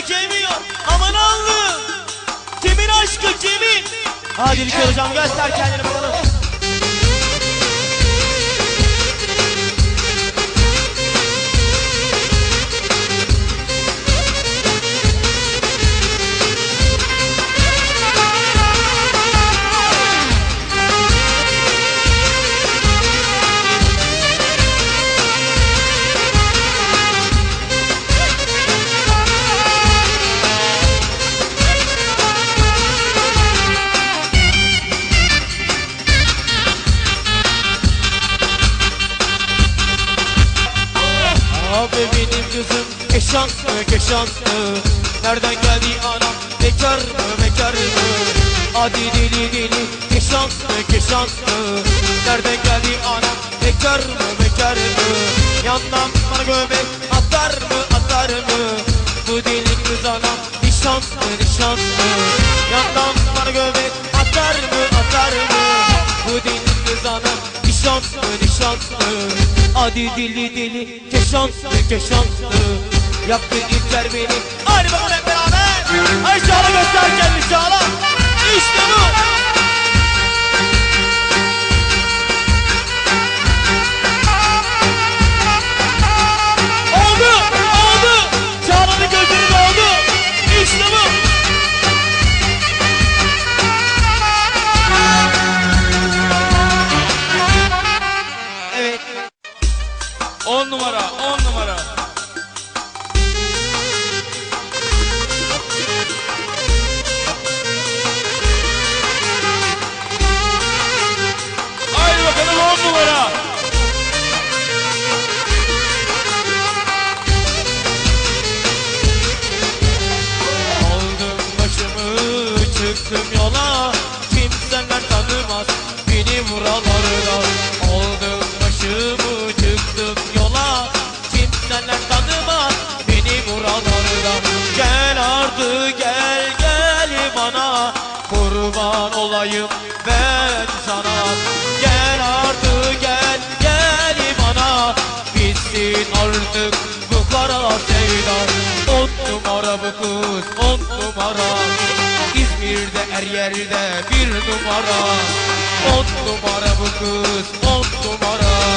çekemiyor. Aman Allah'ım. Kimin aşkı kimin? Hadi İlker hocam göster kendini bakalım. Abi benim kızım keşanslı keşanslı. Nereden geldi anam bekar mı bekar mı? Hadi deli deli keşanslı keşanslı. Nereden geldi anam bekar mı bekar mı? Yandan bana göbek atar mı atar mı? Bu deli kız anam nişanslı nişanslı. Yandan bana göbek atar mı atar mı? Bu deli kız anam nişanslı nişanslı Hadi dili dili keşanslı keşanslı Yaptı ilkler beni. Hadi bakalım On numara, on numara. Haydi bakalım on numara. Aldım başımı çıktım yola Kimseler tanımaz beni buralarda Aldım başımı Kurban olayım ben sana. Gel artık gel gel bana Bitsin artık bu kara sevda On numara bu kız on numara. İzmir'de her yerde bir numara. On numara bu kız on numara